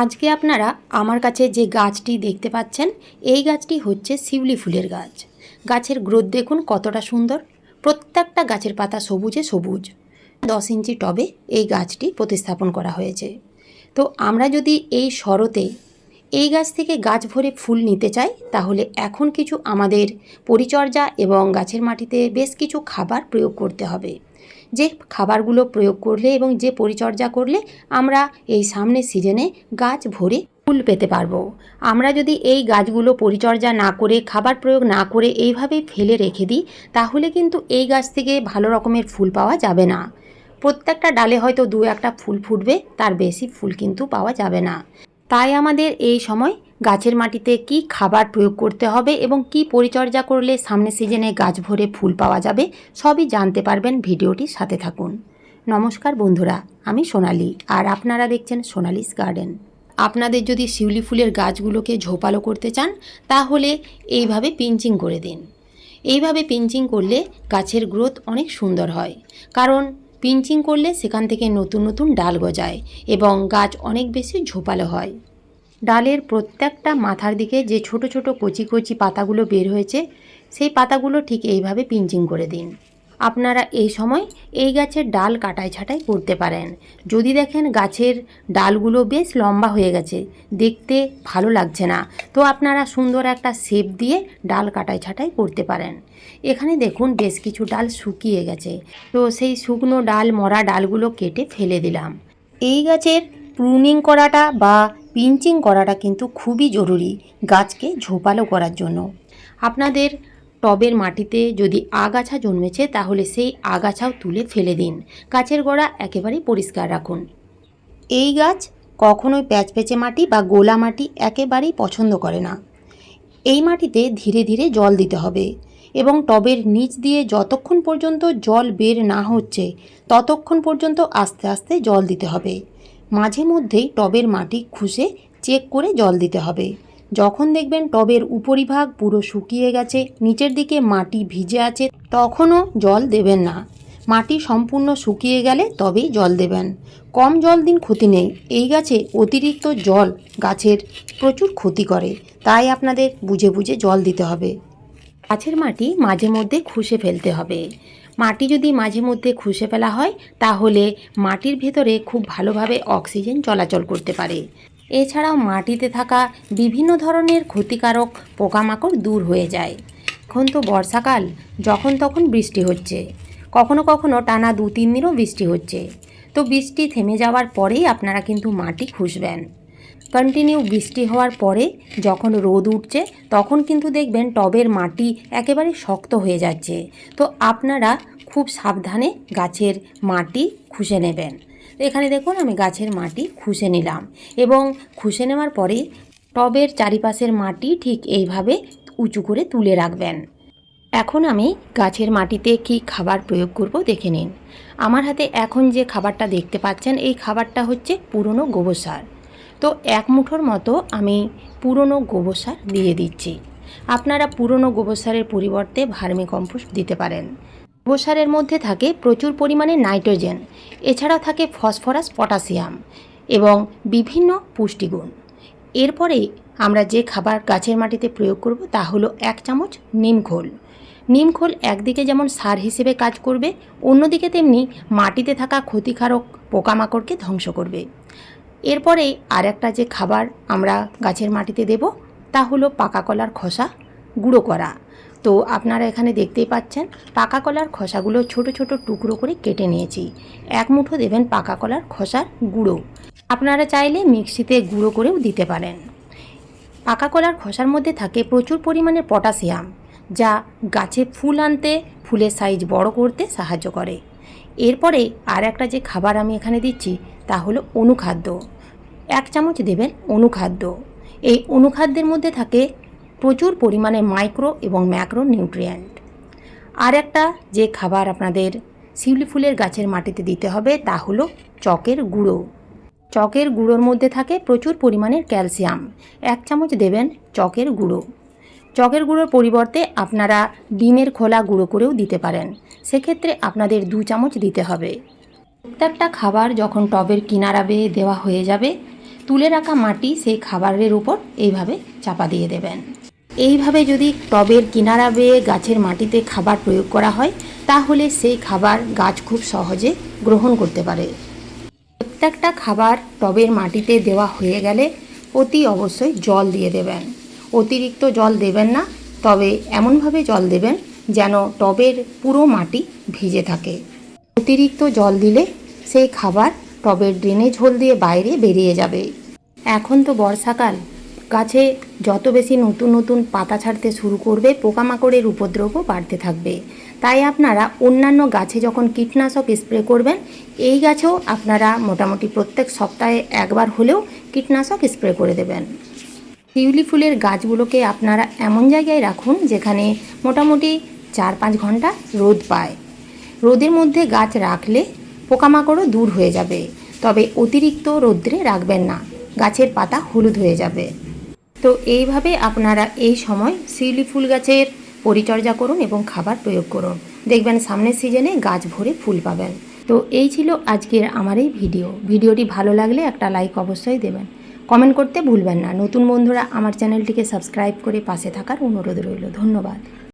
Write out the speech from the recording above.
আজকে আপনারা আমার কাছে যে গাছটি দেখতে পাচ্ছেন, এই গাছটি হচ্ছে শিউলি ফুলের গাছ। গাছের গ্রোথ দেখুন কতটা সুন্দর। প্রত্যেকটা গাছের পাতা সবুজে সবুজ। দশ ইঞ্চি টবে এই গাছটি প্রতিস্থাপন করা হয়েছে। তো আমরা যদি এই শরতে এই গাছ থেকে গাছ ভরে ফুল নিতে চাই, তাহলে এখন কিছু আমাদের পরিচর্যা এবং গাছের মাটিতে বেশ কিছু খাবার প্রয়োগ করতে হবে। যে খাবারগুলো প্রয়োগ করলে এবং যে পরিচর্যা করলে আমরা এই সামনের সিজনে গাছ ভরে ফুল পেতে পারব। আমরা যদি এই গাছগুলো পরিচর্যা না করে, খাবার প্রয়োগ না করে এইভাবেই ফেলে রেখে দিই, তাহলে কিন্তু এই গাছ থেকে ভালো রকমের ফুল পাওয়া যাবে না। প্রত্যেকটা ডালে হয়তো দু একটা ফুল ফুটবে, তার বেশি ফুল কিন্তু পাওয়া যাবে না। তাই আমাদের এই সময় গাছের মাটিতে কি খাবার প্রয়োগ করতে হবে এবং কি পরিচর্যা করলে সামনের সিজনে গাছ ভরে ফুল পাওয়া যাবে, সবই জানতে পারবেন ভিডিওটির সাথে থাকুন। নমস্কার বন্ধুরা, আমি সোনালি আর আপনারা দেখছেন সোনালিস গার্ডেন। আপনাদের যদি শিউলি ফুলের গাছগুলোকে ঝোপালো করতে চান, তাহলে এইভাবে পিঞ্চিং করে দিন। এইভাবে পিঞ্চিং করলে গাছের গ্রোথ অনেক সুন্দর হয়। কারণ পিঞ্চিং করলে সেখান থেকে নতুন নতুন ডাল গজায় এবং গাছ অনেক বেশি ঝোপালো হয়। ডালের প্রত্যেকটা মাথার দিকে যে ছোট ছোট কচি কচি পাতাগুলো বের হয়েছে, সেই পাতাগুলো ঠিক এইভাবে পিঞ্চিং করে দিন। আপনারা এই সময় এই গাছের ডাল কাটাই ছাঁটাই করতে পারেন। যদি দেখেন গাছের ডালগুলো বেশ লম্বা হয়ে গেছে, দেখতে ভালো লাগছে না, তো আপনারা সুন্দর একটা শেপ দিয়ে ডাল কাটাই ছাঁটাই করতে পারেন। এখানে দেখুন বেশ কিছু ডাল শুকিয়ে গেছে, তো সেই শুকনো ডাল, মরা ডালগুলো কেটে ফেলে দিলাম। এই গাছের প্রুনিং করাটা বা পিঞ্চিং করাটা কিন্তু খুবই জরুরি গাছকে ঝোপালো করার জন্য। আপনাদের টবের মাটিতে যদি আগাছা জন্মেছে, তাহলে সেই আগাছাও তুলে ফেলে দিন। গাছের গোড়া একেবারেই পরিষ্কার রাখুন। এই গাছ কখনোই প্যাচপ্যাচে মাটি বা গোলা মাটি একেবারেই পছন্দ করে না। এই মাটিতে ধীরে ধীরে জল দিতে হবে এবং টবের নিচ দিয়ে যতক্ষণ পর্যন্ত জল বের না হচ্ছে, ততক্ষণ পর্যন্ত আস্তে আস্তে জল দিতে হবে। মাঝে মধ্যেই টবের মাটি খুশে চেক করে জল দিতে হবে। যখন দেখবেন টবের উপরিভাগ পুরো শুকিয়ে গেছে, নিচের দিকে মাটি ভিজে আছে, তখনও জল দেবেন না। মাটি সম্পূর্ণ শুকিয়ে গেলে তবেই জল দেবেন। কম জল দিন ক্ষতি নেই। এই গাছে অতিরিক্ত জল গাছের প্রচুর ক্ষতি করে। তাই আপনাদের বুঝে বুঝে জল দিতে হবে। গাছের মাটি মাঝে মধ্যে খুশে ফেলতে হবে। মাটি যদি মাঝে মধ্যে খুশে ফেলা হয়, তাহলে মাটির ভেতরে খুব ভালোভাবে অক্সিজেন চলাচল করতে পারে। এছাড়াও মাটিতে থাকা বিভিন্ন ধরনের ক্ষতিকারক পোকামাকড় দূর হয়ে যায়। এখন তো বর্ষাকাল, যখন তখন বৃষ্টি হচ্ছে। কখনো কখনো টানা দু তিন দিনও বৃষ্টি হচ্ছে। তো বৃষ্টি থেমে যাওয়ার পরেই আপনারা কিন্তু মাটি খুঁজবেন। কন্টিনিউ বৃষ্টি হওয়ার পরে যখন রোদ উঠছে, তখন কিন্তু দেখবেন টবের মাটি একেবারে শক্ত হয়ে যাচ্ছে। তো আপনারা খুব সাবধানে গাছের মাটি খুঁজে নেবেন। এখানে দেখুন আমি গাছের মাটি খুঁজে নিলাম এবং খুঁজে নেওয়ার পরে টবের চারিপাশের মাটি ঠিক এইভাবে উঁচু করে তুলে রাখবেন। এখন আমি গাছের মাটিতে কি খাবার প্রয়োগ করব দেখে নিন। আমার হাতে এখন যে খাবারটা দেখতে পাচ্ছেন, এই খাবারটা হচ্ছে পুরনো গোবর সার। তো এক মুঠোর মতো আমি পুরনো গোবর সার দিয়ে দিচ্ছি। আপনারা পুরনো গোবর সারের পরিবর্তে ভার্মি কম্পোস্ট দিতে পারেন। গোবর সারের মধ্যে থাকে প্রচুর পরিমাণে নাইট্রোজেন। এছাড়াও থাকে ফসফরাস, পটাশিয়াম এবং বিভিন্ন পুষ্টিগুণ। এরপরে আমরা যে খাবার গাছের মাটিতে প্রয়োগ করব তা হলো এক চামচ নিমখোল নিমখোল একদিকে যেমন সার হিসেবে কাজ করবে, অন্যদিকে তেমনি মাটিতে থাকা ক্ষতিকারক পোকামাকড়কে ধ্বংস করবে। এরপরে আর একটা যে খাবার আমরা গাছের মাটিতে দেব তা হলো পাকা কলার খোসা, গুঁড়ো করা। তো আপনারা এখানে দেখতেই পাচ্ছেন, পাকা কলার খোসাগুলো ছোট ছোট টুকরো করে কেটে নিয়েছি। এক মুঠো দেবেন পাকা কলার খসার গুঁড়ো। আপনারা চাইলে মিক্সিতে গুঁড়ো করেও দিতে পারেন। পাকা কলার খোসার মধ্যে থাকে প্রচুর পরিমাণে পটাশিয়াম, যা গাছে ফুল আনতে, ফুলের সাইজ বড় করতে সাহায্য করে। এরপরে আর একটা যে খাবার আমি এখানে দিচ্ছি, তা হলো অনুখাদ্য। এক চামচ দেবেন অনুখাদ্য। এই অনুখাদ্যের মধ্যে থাকে প্রচুর পরিমাণে মাইক্রো এবং ম্যাক্রো নিউট্রিয়েন্ট আর একটা যে খাবার আপনাদের শিউলি ফুলের গাছের মাটিতে দিতে হবে তা হলো চকের গুঁড়ো। চকের গুঁড়োর মধ্যে থাকে প্রচুর পরিমাণের ক্যালসিয়াম। এক চামচ দেবেন চকের গুঁড়ো। চকের গুঁড়োর পরিবর্তে আপনারা ডিমের খোলা গুঁড়ো করেও দিতে পারেন। সেক্ষেত্রে আপনাদের দু চামচ দিতে হবে। প্রত্যেকটা খাবার যখন টবের কিনারা বেয়ে দেওয়া হয়ে যাবে, তুলে রাখা মাটি সেই খাবারের উপর এইভাবে চাপা দিয়ে দেবেন। এইভাবে যদি টবের কিনারা বেয়ে গাছের মাটিতে খাবার প্রয়োগ করা হয়, তাহলে সেই খাবার গাছ খুব সহজে গ্রহণ করতে পারে। প্রত্যেকটা খাবার টবের মাটিতে দেওয়া হয়ে গেলে অতি অবশ্যই জল দিয়ে দেবেন। অতিরিক্ত জল দেবেন না, তবে এমনভাবে জল দেবেন যেন টবের পুরো মাটি ভিজে থাকে। অতিরিক্ত জল দিলে সেই খাবার টবের ড্রেনেজ হোল দিয়ে বাইরে বেরিয়ে যাবে। এখন তো বর্ষাকাল গাছে যত বেশি নতুন নতুন পাতা ছাড়তে শুরু করবে, পোকামাকড়ের উপদ্রবও বাড়তে থাকবে। তাই আপনারা অন্যান্য গাছে যখন কীটনাশক স্প্রে করবেন, এই গাছেও আপনারা মোটামুটি প্রত্যেক সপ্তাহে একবার হলেও কীটনাশক স্প্রে করে দেবেন। শিউলি ফুলের গাছগুলোকে আপনারা এমন জায়গায় রাখুন যেখানে মোটামুটি চার পাঁচ ঘণ্টা রোদ পায়। রোদের মধ্যে গাছ রাখলে পোকামাকড়ও দূর হয়ে যাবে, তবে অতিরিক্ত রৌদ্রে রাখবেন না। গাছের পাতা হলুদ হয়ে যাবে। তো এইভাবে আপনারা এই সময় শিউলি ফুল গাছের পরিচর্যা করুন এবং খাবার প্রয়োগ করুন। দেখবেন সামনের সিজনে গাছ ভরে ফুল পাবেন। তো এই ছিল আজকের আমার এই ভিডিও। ভিডিওটি ভালো লাগলে একটা লাইক অবশ্যই দেবেন। কমেন্ট করতে ভুলবেন না। নতুন বন্ধুরা আমার চ্যানেলটিকে সাবস্ক্রাইব করে পাশে থাকার অনুরোধ রইল। ধন্যবাদ।